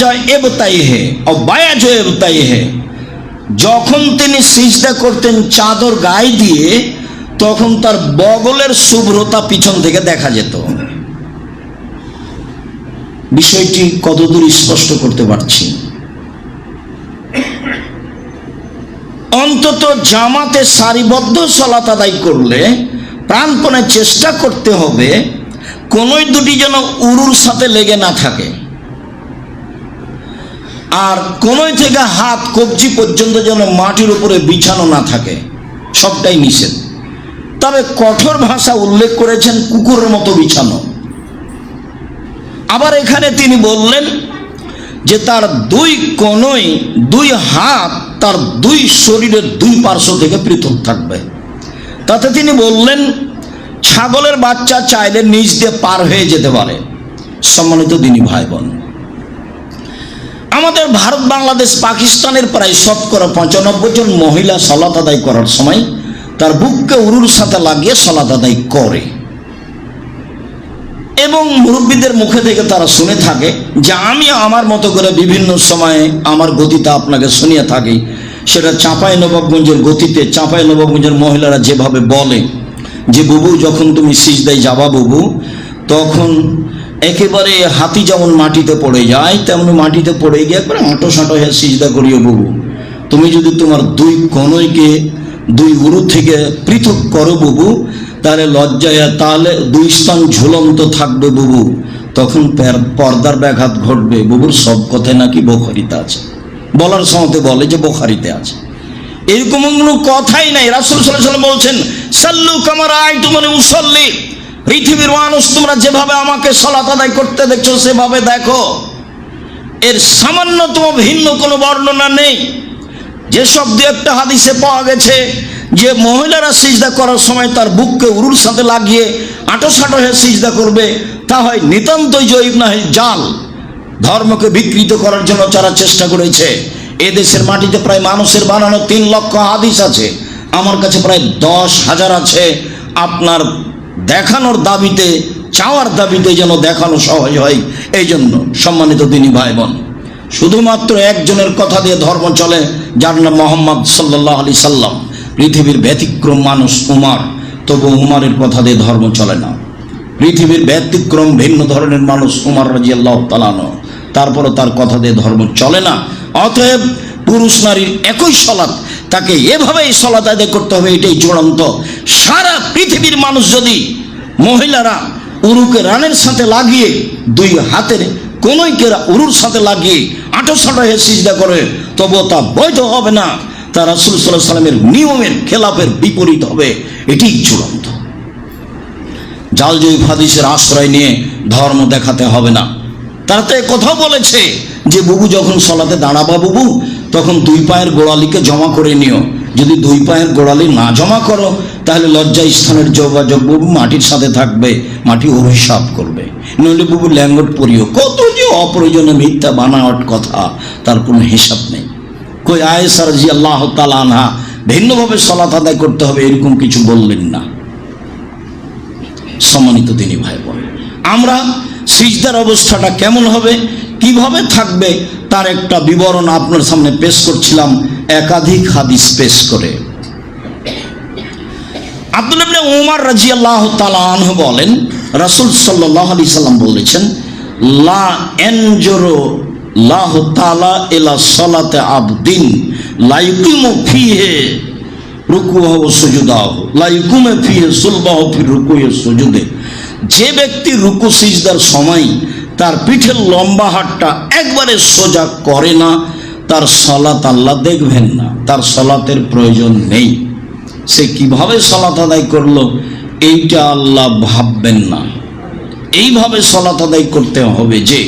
যায় এবতাই হে অবায়া জয় এবতাই হে যখন তিনি সিজদা করতেন চাদর গায়ে দিয়ে, তখন তার বগলের শুভ্রতা পিছন থেকে দেখা যেত। বিষয়টি কতদূর স্পষ্ট করতে পারছি? অন্তত জামাতে সারিবদ্ধ সলাত আদায় করলে প্রাণপণে চেষ্টা করতে হবে, কোনোই দুটি যেন উরুর সাথে লেগে না থাকে। আর কোনোই থেকে হাত, কবজি পর্যন্ত যেন মাটির উপরে বিছানো না থাকে, সবটাই নিষেধ। তবে কঠোর ভাষা উল্লেখ করেছেন কুকুরের মতো বিছানো। আবার এখানে তিনি বললেন যে তার দুই কোনোই দুই হাত তার দুই শরীরের দুই পার্শ্ব থেকে পৃথক থাকবে। তাতে তিনি বললেন, ছাগলের বাচ্চা চাইলে নিজ দিয়ে পার হয়ে যেতে পারে। সম্মানিত দিনী ভাই বোন আমাদের ভারত, বাংলাদেশ, পাকিস্তানের প্রায় শতকরা পঁচানব্বই জন মহিলা সলাত আদায় করার সময় তার বুককে উরুর সাথে লাগিয়ে সলাত আদায় করে। এবং মুরব্বীদের মুখে থেকে তারা শুনে থাকে যে আমি আমার মতো করে বিভিন্ন সময়ে আমার গতিতে আপনাকে শুনিয়ে থাকি। সেটা চাঁপাই নবাবগঞ্জের গতিতে, চাঁপাই নবাবগঞ্জের মহিলারা যেভাবে বলে যে, বুবু, যখন তুমি সিজদায় যাবা বুবু, তখন একেবারে হাতি যেমন মাটিতে পড়ে যায়, তেমন মাটিতে পড়ে গিয়ে একবারে আঁটো সাঁটো হয়ে সিজদা করিও বুবু তুমি যদি তোমার দুই কনইকে দুই উরু থেকে পৃথক করো বুবু তাহলে লজ্জায় তাহলে দুই স্থান ঝুলন্ত থাকবে বুবু তখন পের- পর্দার ব্যাঘাত ঘটবে বুবুর সব কথায় নাকি বোখারিতে আছে। বলার সময়তে বলে যে বোখারিতে আছে। এরকম কোনো কথাই নাই। রাসুল সাল্লাম বলছেন, সাল্লু কামার আই তোমার উসল্লি। পৃথিবীর মানুষ তোমরা যেভাবে আমাকে সলাত আদায় করতে দেখছ, সেভাবে দেখো। এর সামান্যতম ভিন্ন কোনো বর্ণনা নেই। যেসব দু একটা হাদিসে পাওয়া গেছে যে মহিলারা সিজদা করার সময় তার বুককে উরুর সাথে লাগিয়ে আঁটো সাঁটো হয়ে সিজদা করবে, তা হয় নিতান্তই জৈব না হয় জাল ধর্মকে বিকৃত করার জন্য যারা চেষ্টা করেছে। এ দেশের মাটিতে প্রায় মানুষের বানানো তিন লক্ষ হাদিস আছে। আমার কাছে প্রায় দশ হাজার আছে। আপনার দেখানোর দাবিতে, চাওয়ার দাবিতে যেন দেখানো সহজ হয় এই জন্য সম্মানিত দিনী ভাই বোন শুধুমাত্র একজনের কথা দিয়ে ধর্ম চলে, যার নাম মোহাম্মদ সাল্লাহ আলি সাল্লাম, পৃথিবীর ব্যতিক্রম মানুষ উমার, তবু উমারের কথা দিয়ে ধর্ম চলে না। পৃথিবীর ব্যতিক্রম ভিন্ন ধরনের মানুষ উমার রাজি আল্লাহ তালানো তারপরও তার কথা দিয়ে ধর্ম চলে না। অতএব পুরুষ নারীর একই সলাৎ তাকে এভাবেই সলাৎ আদায় করতে হবে, এটাই চূড়ান্ত। সারা পৃথিবীর মানুষ যদি মহিলারা উরুকে রানের সাথে লাগিয়ে, দুই হাতের কোনোইকে উরুর সাথে লাগিয়ে আটো সাটো হয়ে সিজদা করে, তবুও তা বৈধ হবে না। তা রাসুল সাল্লাহ সাল্লামের নিয়মের খেলাপের বিপরীত হবে এটি চূড়ান্ত। জাল জয়ীফ হাদিসের আশ্রয় নিয়ে ধর্ম দেখাতে হবে না। তারা তো কথা বলেছে যে, বুবু যখন সলাতে দাঁড়াবা বুবু তখন দুই পায়ের গোড়ালিকে জমা করে নিও। যদি দুই পায়ের গোড়ালি না জমা করো, তাহলে লজ্জা স্থানের যোগাযোগ বুবু মাটির সাথে থাকবে, মাটি অভিশাপ করবে। নইলে বুবু ল্যাঙ্গট পরিও। কত যে অপ্রয়োজনে মিথ্যা, বানাওয়াট কথা, তার কোনো হিসাব নেই। কই আয়েসার জি আল্লাহ তালা আনহা, ভিন্নভাবে সলাত আদায় করতে হবে, এরকম কিছু বললেন না। সম্মানিত তিনি ভাই বোন আমরা সিজদার অবস্থাটা কেমন হবে, কীভাবে থাকবে তার একটা বিবরণ আপনার সামনে পেশ করছিলাম, একাধিক হাদিস পেশ করে। আব্দুল ইবনে উমার রাজিয়াল্লাহ তাআলা আনহু বলেন, রাসূল সাল্লাল্লাহু আলাইহি সাল্লাম বলেছেন, লা এনজুরু লাহ তাআলা ইলা সালাতে আবদিন, লা ইউকিমু ফিহে রুকুহ ও সুজুদাহ, লা ইউকিমু ফিহে সুলবাহ ফি রুকুহি সুজুদে। যে ব্যক্তি রুকু সিজদার সময় তার পিঠের লম্বা হাতটা একবারে সোজা করে না, তার সলাত আল্লাহ দেখবেন না, তার সলাতের প্রয়োজন নেই। সে কীভাবে সলাত আদায় করল, এইটা আল্লাহ ভাববেন না। এইভাবে সলাত আদায় করতে হবে যে,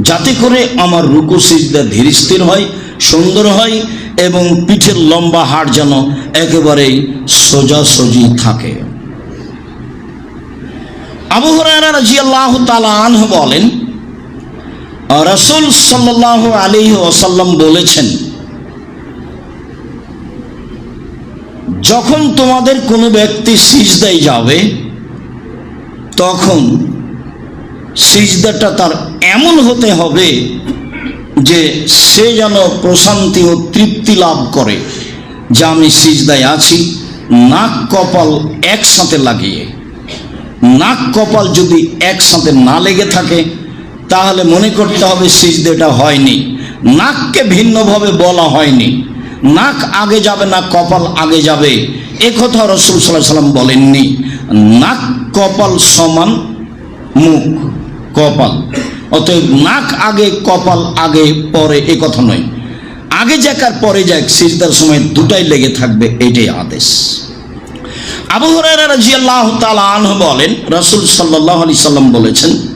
যাতে করে আমার রুকু সিজদা ধীর স্থির হয়, সুন্দর হয়, এবং পিঠের লম্বা হাড় যেন একেবারেই সোজাসুজি থাকে। আবু হুরায়রা রাদিয়াল্লাহু তাআলা আনহু বলেন রাসূল সাল্লাল্লাহু আলী ওয়াসাল্লাম বলেছেন, যখন তোমাদের কোনো ব্যক্তি সিজদায় যাবে, তখন সিজদাটা তার এমন হতে হবে যে সে যেন প্রশান্তি ও তৃপ্তি লাভ করে যে আমি সিজদায় আছি, নাক কপাল একসাথে লাগিয়ে। নাক কপাল যদি একসাথে না লেগে থাকে তাহলে মনে করতে হবে সিজদেটা হয়নি। নাককে ভিন্নভাবে বলা হয়নি। নাক আগে যাবে না, কপাল আগে যাবে। একথা রসুল সাল্লাহ সাল্লাম বলেননি। নাক, কপাল সমান মুখ, কপাল। অতএব নাক আগে, কপাল আগে, পরে এ কথা নয়। আগে যাক আর পরে যাক, সিজদার সময় দুটাই লেগে থাকবে, এটাই আদেশ। আবু হুরায়রা রাদিয়াল্লাহু তাআলা আনহু বলেন, রাসূল সাল্লাহ আলাইহি সাল্লাম বলেছেন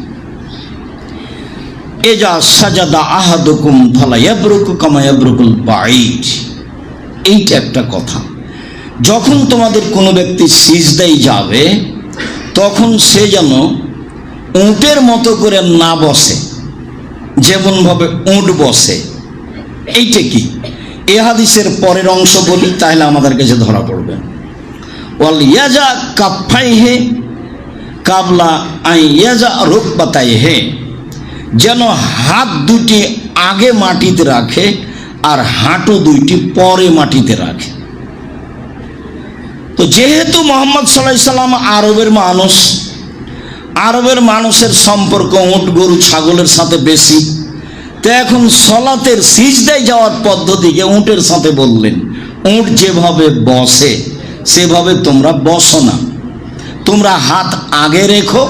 এজা সাজাদা আহাদুকুম ফালা ইয়াবরুকু কামা ইয়াবরুকুল বাঈদ। এইটা একটা কথা। যখন তোমাদের কোনো ব্যক্তি সিজদাই যাবে, তখন সে যেন উটের মতো করে না বসে, যেমনভাবে উট বসে। এইটা কি? এ হাদিসের পরের অংশ বলি, তাহলে আমাদের কাছে ধরা পড়বে। ওয়াল ইয়াজা কাফাই হে কাবলা আই ইয়াজা রূপবাতাই হে যেন হাত দুটি আগে মাটিতে রাখে আর হাঁটু দুইটি পরে মাটিতে রাখে। তো যেহেতু মোহাম্মদ সাল্লাহ সাল্লাম আরবের মানুষ, আরবের মানুষের সম্পর্ক উঁট, গরু, ছাগলের সাথে বেশি, তো এখন সলাতের সিজদায় যাওয়ার পদ্ধতিকে উঁটের সাথে বললেন। উঁট যেভাবে বসে, সেভাবে তোমরা বসো না। তোমরা হাত আগে রেখো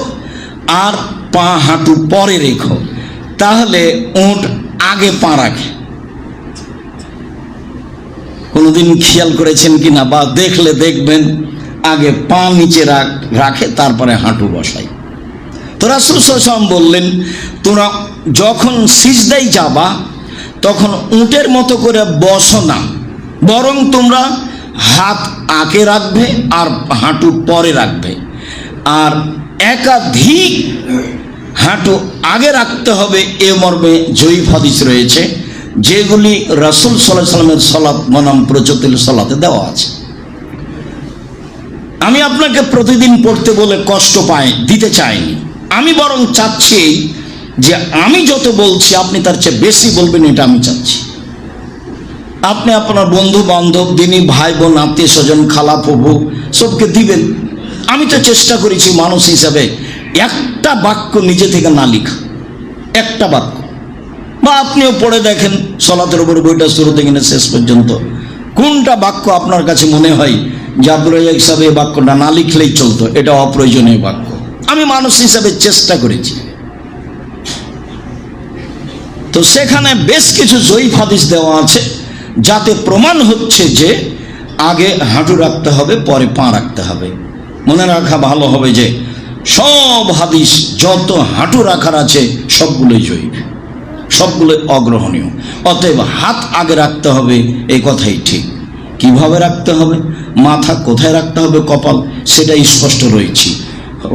আর পা হাঁটু পরে রেখো। তাহলে উঁট আগে পা রাখে। কোনোদিন খেয়াল করেছেন কি না বা দেখলে দেখবেন, আগে পা নিচে রাখ তারপরে হাঁটু বসাই তো রাসুল বললেন তোমরা যখন সিজদাই যাবা, তখন উটের মতো করে বসো না। বরং তোমরা হাত আগে রাখবে আর হাঁটু পরে রাখবে। আর একাধিক হাঁটু আগে রাখতে হবে এ মর্মে জয়ীফ হাদিস রয়েছে, যেগুলি রাসুল সাল্লাহ সাল্লামের সলাৎ বনাম প্রচতিল সলাতে দেওয়া আছে। আমি আপনাকে প্রতিদিন পড়তে বলে কষ্ট পাই, দিতে চাইনি। আমি বরং চাচ্ছি যে আমি যত বলছি, আপনি তার চেয়ে বেশি বলবেন, এটা আমি চাচ্ছি। আপনি আপনার বন্ধু বান্ধব দিনী ভাই বোন আত্মীয় স্বজন, খালা প্রভু সবকে দিবেন। আমি তো চেষ্টা করেছি মানুষ হিসাবে একটা বাক্য নিজে থেকে না লিখা। একটা বাক্য। বা আপনিও পড়ে দেখেন, সলাতের উপর বইটা শুরু থেকে শেষ পর্যন্ত। কোনটা বাক্য আপনার কাছে মনে হয় যে আব্দুল সাহেব এই বাক্যটা না লিখলেই চলতো? এটা অপ্রয়োজনীয় বাক্য। আমি মানুষ হিসাবে চেষ্টা করেছি। তো সেখানে বেশ কিছু জয়ীফ হাদিস দেওয়া আছে, যাতে প্রমাণ হচ্ছে যে আগে হাঁটু রাখতে হবে, পরে পা রাখতে হবে। মনে রাখা ভালো হবে যে সব হাদিস যত হাঁটু রাখার আছে, সবগুলোই জয়ীফ সবগুলোই অগ্রহণীয়। অতএব হাত আগে রাখতে হবে, এই কথাই ঠিক। কীভাবে রাখতে হবে? মাথা কোথায় রাখতে হবে কপাল? সেটাই স্পষ্ট রয়েছি।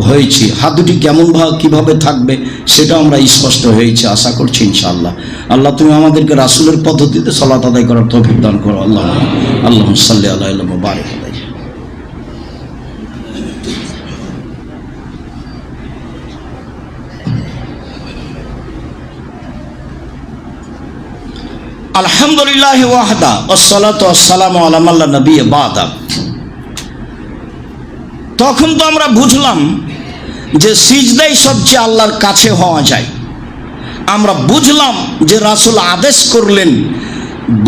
হয়েছি। হাত দুটি কেমন ভাবে কীভাবে থাকবে সেটা আমরা স্পষ্ট হয়েছে, আশা করছি ইনশাআল্লাহ। আল্লাহ, তুমি আমাদেরকে রাসুলের পদ্ধতিতে সলাত আদায় করার তৌফিক দান করো। আল্লাহ আল্লাহ সাল্লি আল্লাহ বারেক আলাইহি আলহামদুলিল্লাহ ওয়াহদা ওসলাত আসসালাম আলামাল্লা নবী বাদা। তখন তো আমরা বুঝলাম যে সিজদাই সবচেয়ে আল্লাহর কাছে হওয়া যায়। আমরা বুঝলাম যে রাসুল আদেশ করলেন,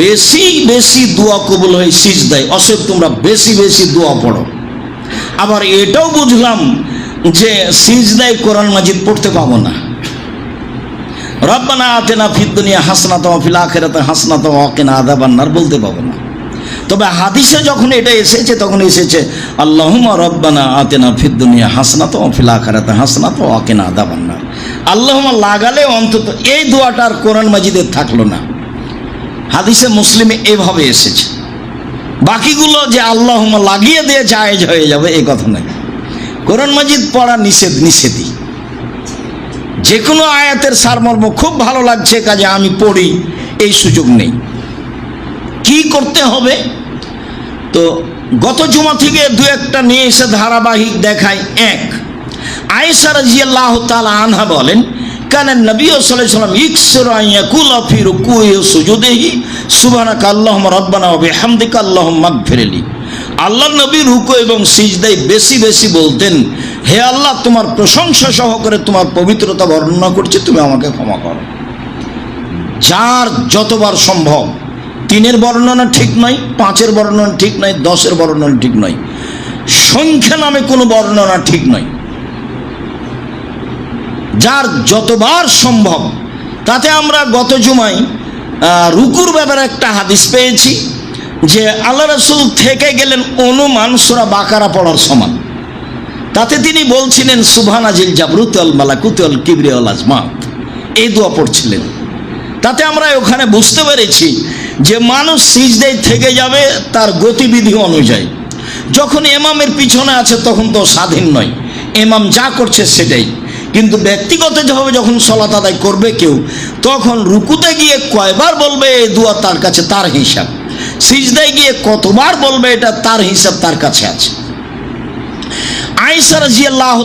বেশি বেশি দোয়া কবুল হয় সিজদাই অসব তোমরা বেশি বেশি দোয়া পড়ো। আবার এটাও বুঝলাম যে সিজদাই কোরআন মাজিদ পড়তে পাবো না। রব্বানা আতেনা ফিদ দুনিয়া হাসনাত ফিল আখিরাতে হাসনাত ওয়াকিনা আযাবান্নার বলতে পাবো না। তবে হাদিসে যখন এটা এসেছে, তখন এসেছে আল্লাহুমা রব্বানা আতেনা ফিদ দুনিয়া হাসনাত ফিল আখিরাতে হাসনাত ওয়াকিনা আযাবান্নার আল্লাহুমা লাগালে অন্তত এই দোয়াটা আর কোরআন মাজিদের থাকল না। হাদিসে মুসলিমে এভাবে এসেছে। বাকিগুলো যে আল্লাহুমা লাগিয়ে দিয়ে জায়েজ হয়ে যাবে এই কথা নয়। কোরআন মাজিদ পড়া নিষেধ, নিষেধই। যে কোনো আয়াতের সারমর্ম খুব ভালো লাগছে, কাজে আমি পড়ি, এই সুযোগ নেই। কি করতে হবে? তো গত জুমা থেকে দু একটা নিয়ে এসে ধারাবাহিক দেখায় এক, আয়েশা রাজিয়াল্লাহ তালা আনহা বলেন, কানে নবী সাল্লাম ইকসর ইয়াকুল ফি রুকুই সুজুদেহি, সুবহানাকা আল্লাহুম্মা রাব্বানা ওয়া বিহামদিকা আল্লাহুম্মা মাগফিরলি আল্লাহ নবী রুকু এবং সিজদাই বেশি বেশি বলতেন হে আল্লাহ, তোমার প্রশংসা সহকারে তোমার পবিত্রতা বর্ণনা করছি, তুমি আমাকে ক্ষমা করো। যার যতবার সম্ভব, তিনের বর্ণনা ঠিক নয় পাঁচের বর্ণনা ঠিক নয় দশের বর্ণনা ঠিক নয় সংখ্যা নামে কোনো বর্ণনা ঠিক নয় যার যতবার সম্ভব, তাতে আমরা গত জুমায় রুকুর ব্যাপারে একটা হাদিস পেয়েছি, যে আল্লাহ রসুল থেকে গেলেন, অনুমান সুরা বাকারা পড়ার সমান। তাতে তিনি বলছিলেন সুবহানাজিল জাবরুত আল মালাকুত আল কিবরি আজমাত। এই দোয়া পড়ছিলেন। তাতে আমরা ওখানে বুঝতে পেরেছি যে মানুষ সিজদাই থেকে যাবে তার গতিবিধি অনুযায়ী। যখন এমামের পিছনে আছে তখন তো স্বাধীন নয়। এমাম যা করছে সেটাই। কিন্তু ব্যক্তিগতভাবে যখন সলাত আদায় করবে কেউ, তখন রুকুতে গিয়ে কয়বার বলবে, এই দোয়া তার কাছে, তার হিসাব। সিজদায় গিয়ে কতবার বলবে, এটা তার হিসাব তার কাছে আছে।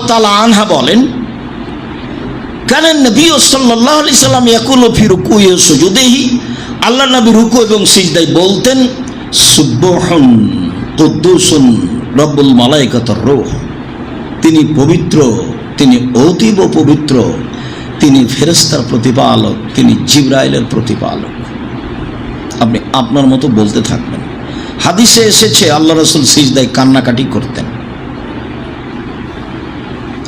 তালা আনহা বলেন আল্লাহ নবী রুকু এবং সিজদাই বলতেন রব্বুল তিনি পবিত্র, তিনি অতীব পবিত্র, তিনি ফেরেস্তার প্রতিপালক, তিনি জিব্রাইলের প্রতিপালক। আপনি আপনার মতো বলতে থাকবেন। হাদিসে এসেছে, আল্লাহ রসুল সিজদায় কান্নাকাটি করতেন।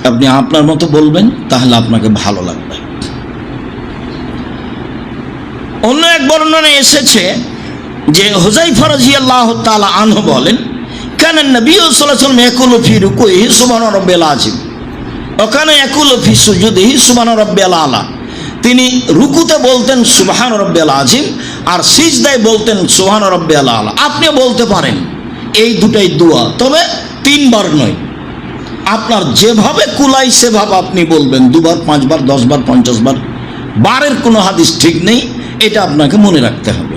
আপনি আপনার মতো বলবেন, তাহলে আপনাকে ভালো লাগবে। অন্য এক বর্ণনায় এসেছে যে হুজাই ফরাজি আল্লাহ তালা আনহু বলেন, কেন নবী সাল্লাম একুল ফি রুকুই সুবান রব্বেল আজিম ওখানে একুল ফি সুজুদিহি সুবান রব্বেল আলা। তিনি রুকুতে বলতেন, সুবাহান রব্বেল আজিম আর সিজদায় বলতেন, সুবাহান রব্বেল আলা। আপনিও বলতে পারেন, এই দুটাই দোয়া, তবে তিনবার নয়। আপনার যেভাবে কুলাই, সেভাবে আপনি বলবেন, দুবার, পাঁচবার, দশবার, পঞ্চাশবার। বারের কোনো হাদিস ঠিক নেই, এটা আপনাকে মনে রাখতে হবে।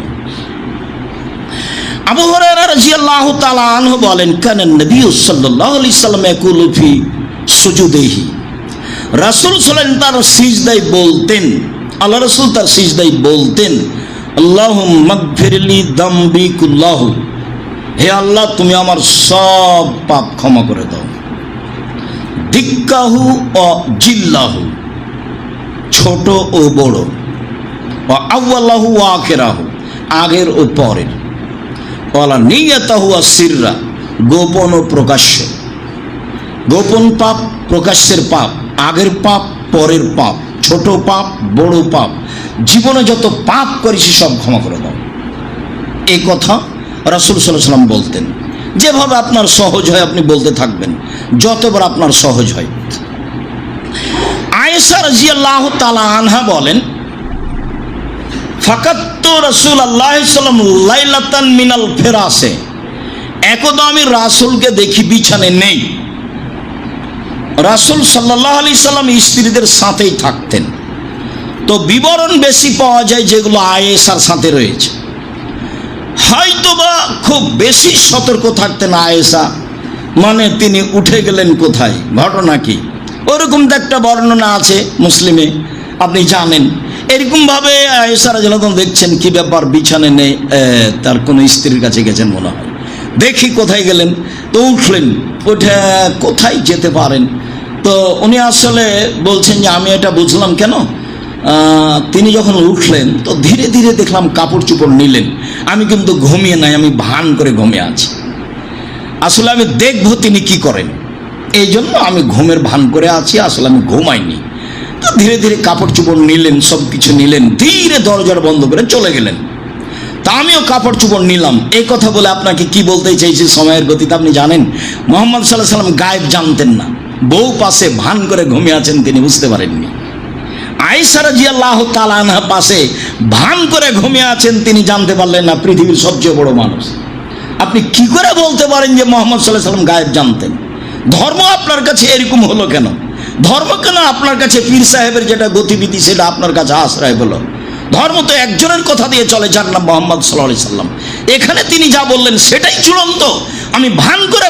আবু হুরায়রা রাদিয়াল্লাহু তাআলা বলেন, কান নবী সাল্লাল্লাহু আলাইহি সাল্লাম ইয়াকুলু ফি সুজুদিহি। রাসূল সাল্লাল্লাহু তার সিজদায় বলতেন, আল্লাহ রাসূল তার সিজদায় বলতেন, আল্লাহুম্মা গফিরলি দামবি কুল্লাহু। হে আল্লাহ, তুমি আমার সব পাপ ক্ষমা করে দাও। দিক্কাহু ও জিল্লাহু, ছোট ও বড়, ও আউ্লাহু ও আখেরাহু, আগের ও পরের। ওলা নিয়তাহু আর সিররা, গোপন ও প্রকাশ্য। গোপন পাপ, প্রকাশ্যের পাপ, আগের পাপ, পরের পাপ, ছোট পাপ, বড় পাপ। জীবনে যত পাপ করেছি সব ক্ষমা করে দাও। এই কথা রাসুল সাল্লাহ সাল্লাম বলতেন। যেভাবে আপনার সহজ হয় আপনি বলতে থাকবেন, যতবার আপনার সহজ হয়। আয়েশা রাজিয়াল্লাহ তালা আনহা বলেন ফাকাত্ত রসুল আল্লাহ সাল্লাম লাইলাতান মিনাল ফেরাসে। একদা আমি রাসুলকে দেখি বিছানে নেই। রাসুল সাল্লাহ আলি সাল্লাম স্ত্রীদের সাথেই থাকতেন। তো বিবরণ বেশি পাওয়া যায় যেগুলো আয়েসার সাথে রয়েছে। হয়তোবা খুব বেশি সতর্ক থাকতেন আয়েসা মানে তিনি উঠে গেলেন কোথায়? ঘটনা কি? ওরকম তো একটা বর্ণনা আছে মুসলিমে, আপনি জানেন। এরকমভাবে আয়েসারা যখন দেখছেন কি ব্যাপার, বিছানে নেই তার কোনো স্ত্রীর কাছে গেছেন মনে হয়। দেখি কোথায় গেলেন, তো উঠলেন, উঠে কোথায় যেতে পারেন? তো উনি আসলে বলছেন যে, আমি এটা বুঝলাম কেন? তিনি যখন উঠলেন, তো ধীরে ধীরে দেখলাম কাপড় চোপড় নিলেন। আমি কিন্তু ঘুমিয়ে নাই, আমি ভান করে ঘুমিয়ে আছি। আসলে আমি দেখব তিনি কি করেন। এই জন্য আমি ঘুমের ভান করে আছি, আসলে আমি ঘুমাইনি। তো ধীরে ধীরে কাপড় চোপড় নিলেন সব কিছু নিলেন, ধীরে দরজার বন্ধ করে চলে গেলেন। তা আমিও কাপড় চোপড় নিলাম। এই কথা বলে আপনাকে কি বলতে চাইছি সময়ের গতিতে আপনি জানেন? মোহাম্মদ সাল্লাহ সাল্লাম গায়েব জানতেন না। বউ পাশে ভান করে ঘুমিয়ে আছেন তিনি, বুঝতে পারেননি। আয়েশারা জিয়াল্লাহ তালানহা পাশে ভান করে ঘুমিয়ে আছেন, তিনি জানতে পারলেন না পৃথিবীর সবচেয়ে বড় মানুষ। আপনি কি করে বলতে পারেন যে মোহাম্মদ সাল্লাহ সাল্লাম গায়েব জানতেন? ধর্ম আপনার কাছে এরকম হলো কেন? ধর্ম কেন আপনার কাছে পীর সাহেবের যেটা গতিবিধি সেটা আপনার কাছে আশ্রয় হলো ধর্ম তো একজনের কথা দিয়ে চলে, যার নাম মোহাম্মদ সাল্লাহ সাল্লাম। এখানে তিনি যা বললেন সেটাই চূড়ান্ত। আমি ভান করে